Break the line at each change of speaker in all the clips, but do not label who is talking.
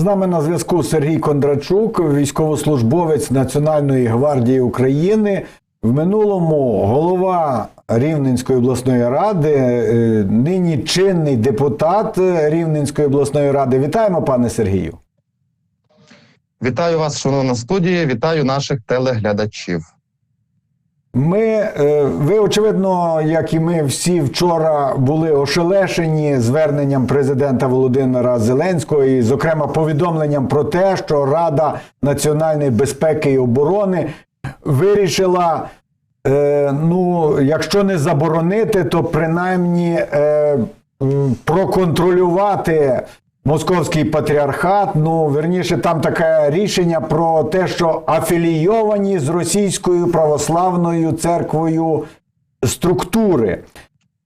З нами на зв'язку Сергій Кондрачук, військовослужбовець Національної гвардії України. В минулому голова Рівненської обласної ради, е, нині чинний депутат Рівненської обласної ради. Вітаємо, пане Сергію.
Вітаю вас, шановна студія. Вітаю наших телеглядачів.
Ми, е, ви, очевидно, як і ми всі вчора були ошелешені зверненням президента Володимира Зеленського, і, зокрема, повідомленням про те, що Рада національної безпеки і оборони вирішила, е, ну, якщо не заборонити, то принаймні е, проконтролювати Московський патріархат. Ну, верніше, там таке рішення про те, що афілійовані з російською православною церквою структури.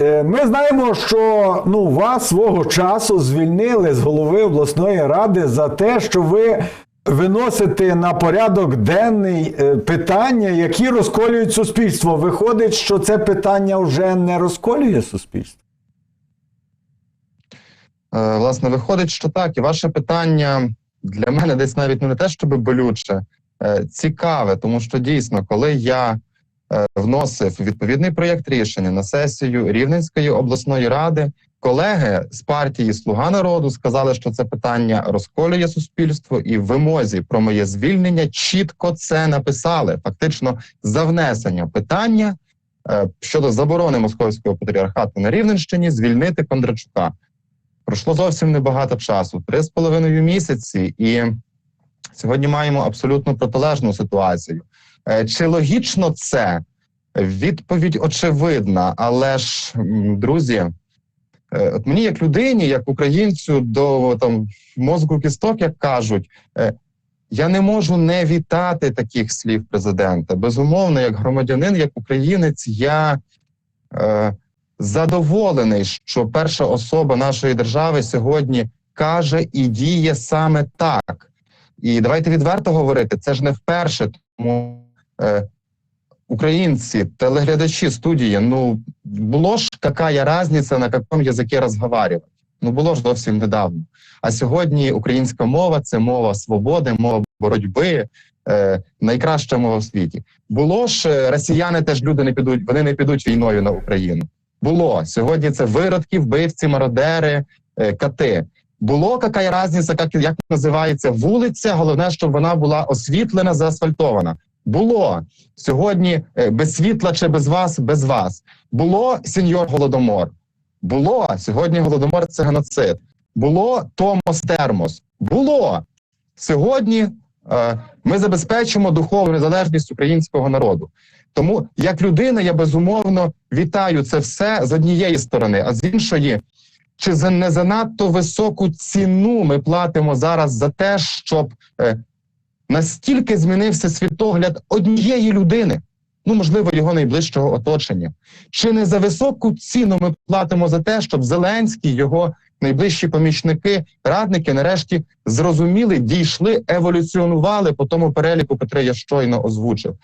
Е, Ми знаємо, що ну, вас свого часу звільнили з голови обласної ради за те, що ви виносите на порядок денний е, питання, які розколюють суспільство. Виходить, що це питання вже не розколює суспільство.
Е, Власне, виходить, що так, і ваше питання для мене десь навіть не те, щоб болюче, е, цікаве, тому що дійсно, коли я е, вносив відповідний проєкт рішення на сесію Рівненської обласної ради, колеги з партії Слуга народу сказали, що це питання розколює суспільство, і в вимозі про моє звільнення чітко це написали. Фактично, за внесення питання щодо заборони московського патріархату на Рівненщині звільнити Кондрачука. Пройшло зовсім небагато часу, три з половиною місяці, і сьогодні маємо абсолютно протилежну ситуацію. Е, Чи логічно це? Відповідь очевидна, але ж, друзі, е, от мені, як людині, як українцю, до там мозку кісток, як кажуть, е, я не можу не вітати таких слів президента. Безумовно, як громадянин, як українець, я. Задоволений, що перша особа нашої держави сьогодні каже і діє саме так. І давайте відверто говорити, це ж не вперше, тому е, українці, телеглядачі студії, ну було ж яка різниця, на якому язикі розговарювати. Ну було ж зовсім недавно. А сьогодні українська мова це мова свободи, мова боротьби, е, найкраща мова в світі. Було ж е, росіяни теж люди не підуть, вони не підуть війною на Україну. Було сьогодні. Це виродки, вбивці, мародери, е, кати. Було яка різниця, як, як називається вулиця. Головне, щоб вона була освітлена, заасфальтована. Було сьогодні е, без світла чи без вас, без вас. Було сеньор голодомор. Було сьогодні голодомор це геноцид. Було Томос Термос. Було сьогодні. Е, ми забезпечимо духовну незалежність українського народу. Тому, як людина, я безумовно вітаю це все з однієї сторони, а з іншої, чи за не занадто високу ціну ми платимо зараз за те, щоб е, настільки змінився світогляд однієї людини, ну можливо, його найближчого оточення, чи не за високу ціну ми платимо за те, щоб Зеленський, його найближчі помічники, радники, нарешті зрозуміли, дійшли, еволюціонували по тому переліку, котрий я щойно озвучив.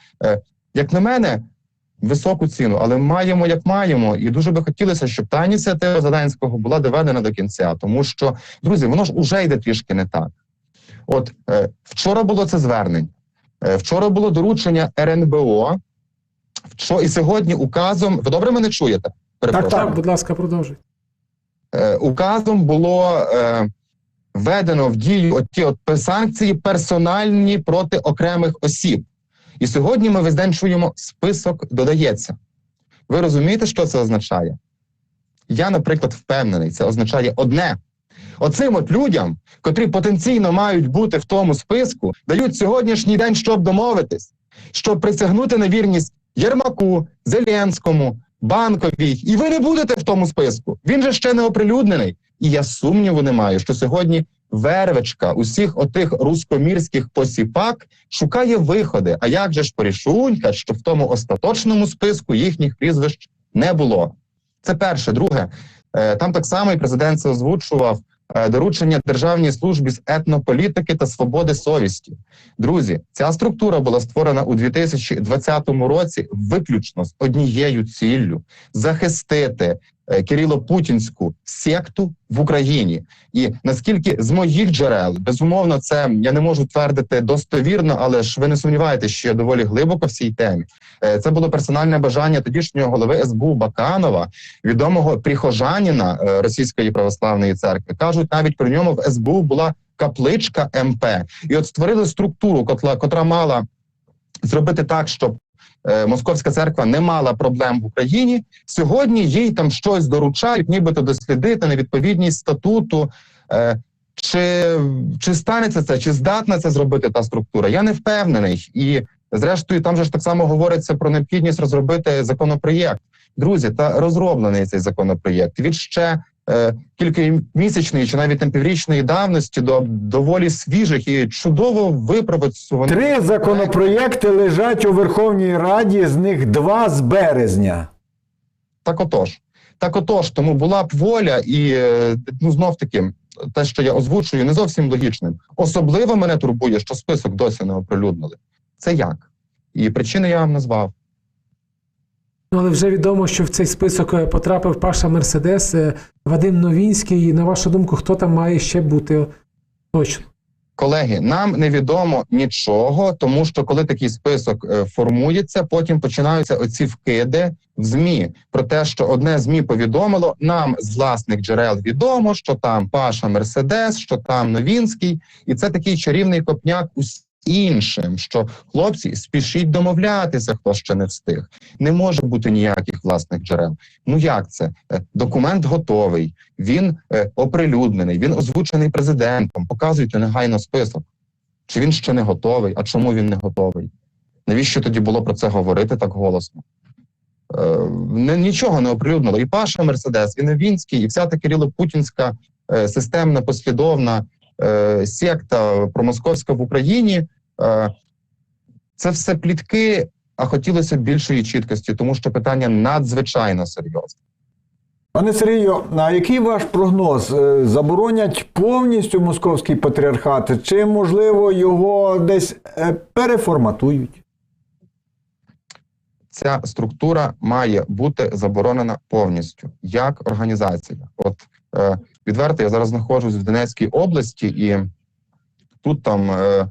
Як на мене, високу ціну, але маємо як маємо, і дуже би хотілося, щоб та ініціатива Зеленського була доведена до кінця, тому що друзі, воно ж уже йде трішки не так. От е, вчора було це звернення, е, вчора було доручення РНБО. Вчора і сьогодні указом ви добре мене чуєте? Перепрошую.
Так, будь ласка, продовжуйте.
Е, указом було е, введено в дію оті от санкції персональні проти окремих осіб. І сьогодні ми весь день чуємо, список додається. Ви розумієте, що це означає? Я, наприклад, впевнений, це означає одне. Оцим от людям, котрі потенційно мають бути в тому списку, дають сьогоднішній день, щоб домовитись, щоб присягнути на вірність Єрмаку, Зеленському, Банковій. І ви не будете в тому списку. Він же ще не оприлюднений. І я сумніву не маю, що сьогодні вервечка усіх отих рускомірських посіпак шукає виходи. А як же ж порішунька, що в тому остаточному списку їхніх прізвищ не було? Це перше. Друге, е, там так само і президент це озвучував е, доручення державній службі з етнополітики та свободи совісті. Друзі, ця структура була створена у 2020 році виключно з однією ціллю захистити Кирило-Путінську секту в Україні. І наскільки з моїх джерел, безумовно, це я не можу твердити достовірно, але ж ви не сумніваєтеся, що я доволі глибоко в цій темі. Е, Це було персональне бажання тодішнього голови СБУ Баканова, відомого прихожаніна е, Російської православної церкви. кажуть, навіть при ньому в СБУ була капличка МП, і от створили структуру, котра, котра мала зробити так, щоб е, Московська церква не мала проблем в Україні. Сьогодні їй там щось доручають, нібито дослідити невідповідність статуту. Е, чи, чи станеться це, чи здатна це зробити та структура? Я не впевнений. І зрештою, там же ж так само говориться про необхідність розробити законопроєкт. Друзі, та розроблений цей законопроєкт від ще е, кількомісячної чи навіть там піврічної давності до доволі свіжих і чудово випрацьованих.
Три законопроєкти лежать у Верховній Раді, з них два з березня.
Так отож. Так отож, тому була б воля, і е, ну знов таки, те, що я озвучую, не зовсім логічним. Особливо мене турбує, що список досі не оприлюднили. Це як? І причини я вам назвав.
Але вже відомо, що в цей список е, потрапив Паша Мерседес, е, Вадим Новінський. На вашу думку, хто там має ще бути точно?
Колеги, нам невідомо нічого, тому що коли такий список е, формується, потім починаються оці вкиди в змі про те, що одне змі повідомило нам з власних джерел відомо, що там Паша Мерседес, що там Новінський, і це такий чарівний копняк усім іншим. Що хлопці спішіть домовлятися, хто ще не встиг. Не може бути ніяких власних джерел. Ну як це? Е, Документ готовий, він е, оприлюднений, він озвучений президентом. Показуйте негайно список. Чи він ще не готовий? А чому він не готовий? Навіщо тоді було про це говорити так голосно? Е, нічого не оприлюднило. І Паша Мерседес, і Новінський, і вся та Кирило-Путінська е, системна послідовна е, секта промосковська в Україні. Е, це все плітки, а хотілося б більшої чіткості, тому що питання надзвичайно серйозне.
Пане Сергію, а який ваш прогноз? Е, Заборонять повністю московський патріархат, чи можливо його десь е, переформатують?
ця структура має бути заборонена повністю як організація. От е, відверто, я зараз знаходжусь в Донецькій області, і тут там е,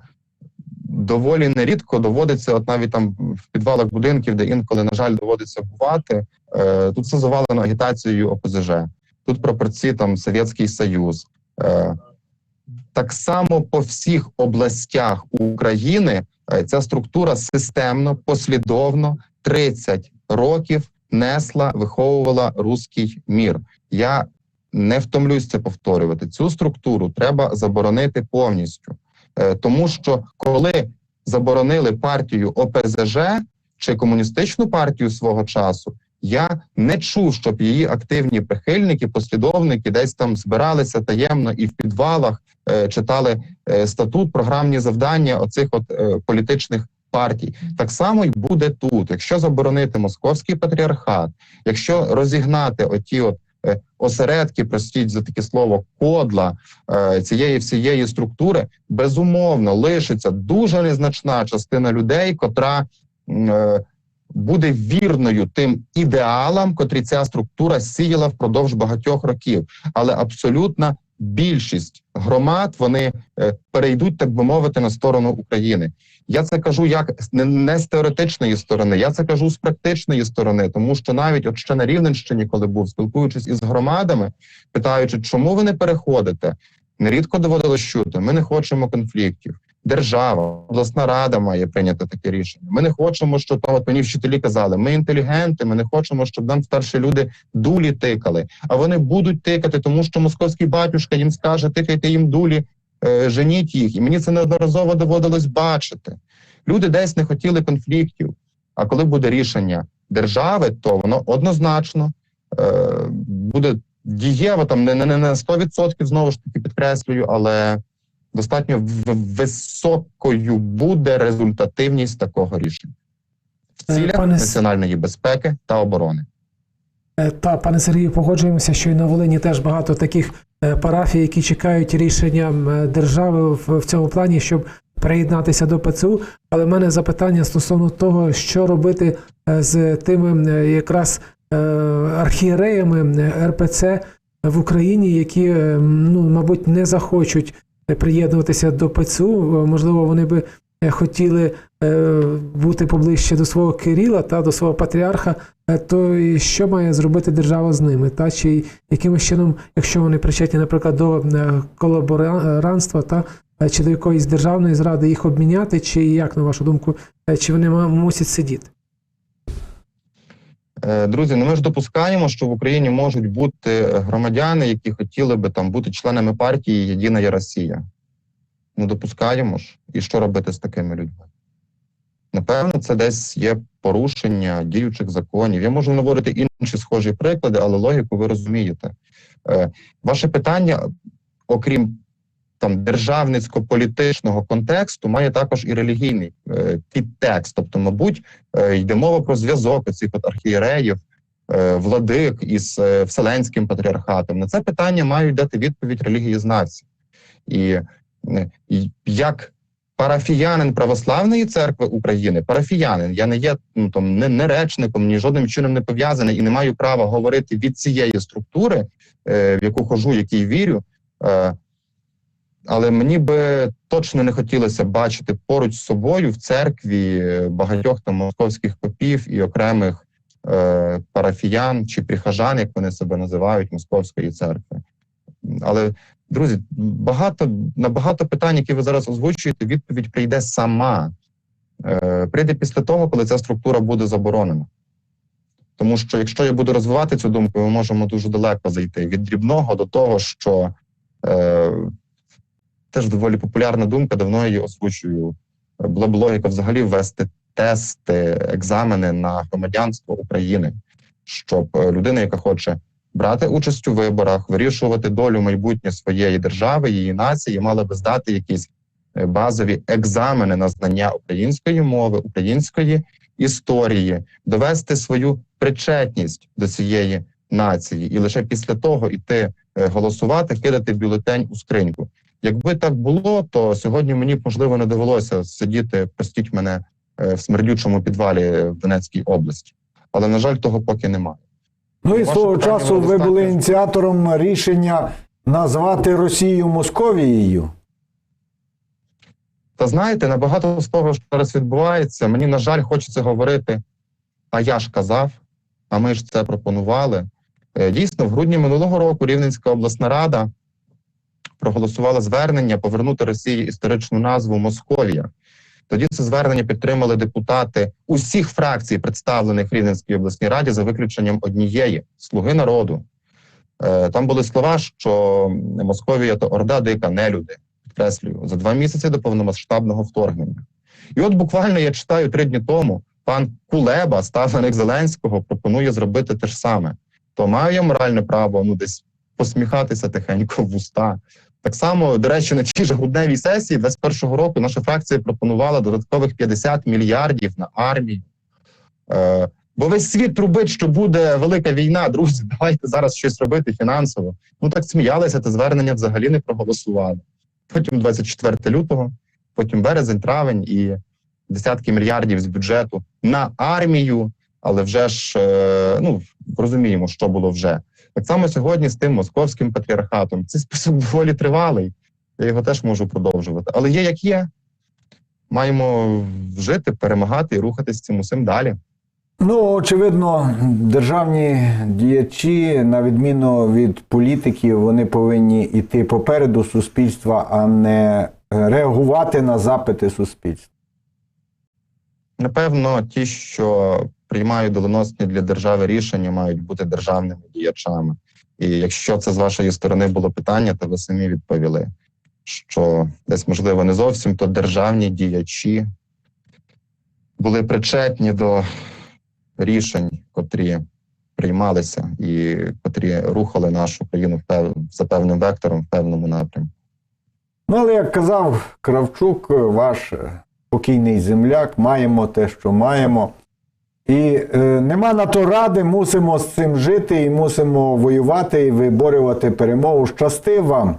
доволі нерідко доводиться, от навіть там в підвалах будинків, де інколи, на жаль, доводиться бувати. Е, тут все завалено агітацією ОПЗЖ. Тут прапорці там Совєтський Союз. Е, так само по всіх областях України е, ця структура системно, послідовно 30 років несла, виховувала руський мір. Я не втомлюсь це повторювати. Цю структуру треба заборонити повністю, Е, тому що коли заборонили партію ОПЗЖ чи комуністичну партію свого часу. Я не чув, щоб її активні прихильники, послідовники десь там збиралися таємно і в підвалах е, читали е, статут, програмні завдання оцих от е, політичних партій. Так само й буде тут. Якщо заборонити московський патріархат, якщо розігнати оті от осередки, простіть за таке слово, кодла е, цієї всієї структури, безумовно лишиться дуже незначна частина людей, котра. Е, буде вірною тим ідеалам, котрі ця структура сіяла впродовж багатьох років, але абсолютна більшість громад вони е, перейдуть, так би мовити, на сторону України. Я це кажу як не, з теоретичної сторони, я це кажу з практичної сторони, тому що навіть от ще на Рівненщині, коли був спілкуючись із громадами, питаючи, чому ви не переходите, нерідко доводилось чути. Ми не хочемо конфліктів. Держава, обласна рада має прийняти таке рішення. Ми не хочемо, щоб там от мені вчителі казали, ми інтелігенти, ми не хочемо, щоб нам старші люди дулі тикали. А вони будуть тикати, тому що московський батюшка їм скаже, тикайте їм дулі, е, женіть їх. І мені це неодноразово доводилось бачити. Люди десь не хотіли конфліктів. А коли буде рішення держави, то воно однозначно е, буде дієво там не, не, не на 100%, знову ж таки підкреслюю, але достатньо високою буде результативність такого рішення в
Е,
цілях
пане
національної безпеки та оборони.
Е, Та, пане Сергію, погоджуємося, що і на Волині теж багато таких е, парафій, які чекають рішення держави в, цьому плані, щоб приєднатися до ПЦУ. Але в мене запитання стосовно того, що робити з тими якраз архієреями РПЦ в Україні, які, ну, мабуть, не захочуть приєднуватися до ПЦУ. Можливо, вони би е, хотіли е, бути поближче до свого Кирила та до свого патріарха. Е, То що має зробити держава з ними? Та чи якимось чином, якщо вони причетні, наприклад, до колаборантства, та чи до якоїсь державної зради їх обміняти, чи як на вашу думку, чи вони мусять сидіти?
Е, Друзі, ну ми ж допускаємо, що в Україні можуть бути громадяни, які хотіли би там бути членами партії Єдина є Росія. Ну допускаємо ж. І що робити з такими людьми? Напевно, це десь є порушення діючих законів. Я можу наводити інші схожі приклади, але логіку ви розумієте. Е, Ваше питання, окрім там державницько-політичного контексту, має також і релігійний е, підтекст. Тобто, мабуть, е, йде мова про зв'язок цих от архієреїв, е, владик із е, Вселенським патріархатом. На це питання мають дати відповідь релігієзнавці. І, е, і як парафіянин Православної церкви України, парафіянин, я не є ну, там, не, не речником, ні жодним чином не пов'язаний і не маю права говорити від цієї структури, е, в яку хожу, якій вірю. Е, але мені би точно не хотілося бачити поруч з собою в церкві е, багатьох там московських попів і окремих е, парафіян чи прихожан, як вони себе називають, московської церкви. Але друзі, багато на багато питань, які ви зараз озвучуєте, відповідь прийде сама. Е, прийде після того, коли ця структура буде заборонена. Тому що якщо я буду розвивати цю думку, ми можемо дуже далеко зайти від дрібного до того, що е, теж доволі популярна думка, давно її озвучую. Була б логіка взагалі ввести тести, екзамени на громадянство України, щоб е, людина, яка хоче брати участь у виборах, вирішувати долю майбутнє своєї держави, її нації, мала би здати якісь е, базові екзамени на знання української мови, української історії, довести свою причетність до цієї нації, і лише після того іти е, голосувати, кидати бюлетень у скриньку. Якби так було, то сьогодні мені б, можливо не довелося сидіти, простіть мене е, в смердючому підвалі в Донецькій області. Але на жаль, того поки немає.
Ну і свого часу ви були ініціатором рішення назвати Росію Московією.
Та знаєте, набагато з того, що зараз відбувається, мені на жаль, хочеться говорити. А я ж казав, а ми ж це пропонували. Е, Дійсно, в грудні минулого року Рівненська обласна рада проголосувала звернення повернути Росії історичну назву Московія. Тоді це звернення підтримали депутати усіх фракцій, представлених в Рівненській обласній раді, за виключенням однієї слуги народу. Е, Там були слова, що Московія то орда дика, не люди підкреслюю, за два місяці до повномасштабного вторгнення. І от буквально я читаю три дні тому, пан Кулеба, ставленик Зеленського, пропонує зробити те ж саме. То маю я моральне право ну десь посміхатися тихенько в уста. Так само, до речі, на тій же грудневій сесії 21-го року наша фракція пропонувала додаткових 50 мільярдів на армію. Е, бо весь світ трубить, що буде велика війна. Друзі, давайте зараз щось робити фінансово. Ну так сміялися, те звернення взагалі не проголосували потім 24 лютого, потім березень, травень і десятки мільярдів з бюджету на армію. Але вже ж е, ну розуміємо, що було вже так само сьогодні з тим московським патріархатом. Цей список доволі тривалий. Я його теж можу продовжувати. Але є як є. Маємо жити, перемагати і рухатись цим усім далі.
Ну, очевидно, державні діячі, на відміну від політиків, вони повинні йти попереду суспільства, а не реагувати на запити суспільства.
Напевно, ті, що приймають доленосні для держави рішення, мають бути державними діячами. І якщо це з вашої сторони було питання, то ви самі відповіли, що десь, можливо, не зовсім то державні діячі були причетні до рішень, котрі приймалися і котрі рухали нашу країну за певним вектором в певному напрямку.
Ну, але як казав Кравчук, ваш покійний земляк, маємо те, що маємо. І е, нема на то ради, мусимо з цим жити і мусимо воювати і виборювати перемогу. Щасти вам!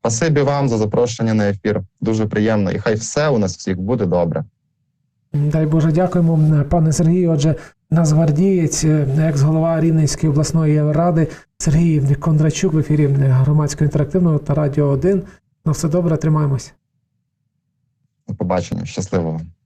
Спасибі вам за запрошення на ефір. Дуже приємно. І хай все у нас всіх буде добре.
Дай Боже, дякуємо, пане Сергію. Отже, нацгвардієць, е, екс-голова Рівненської обласної ради Сергій Кондрачук в ефірі громадського інтерактивного та радіо 1. На все добре, тримаємось.
До побачення, щасливо вам.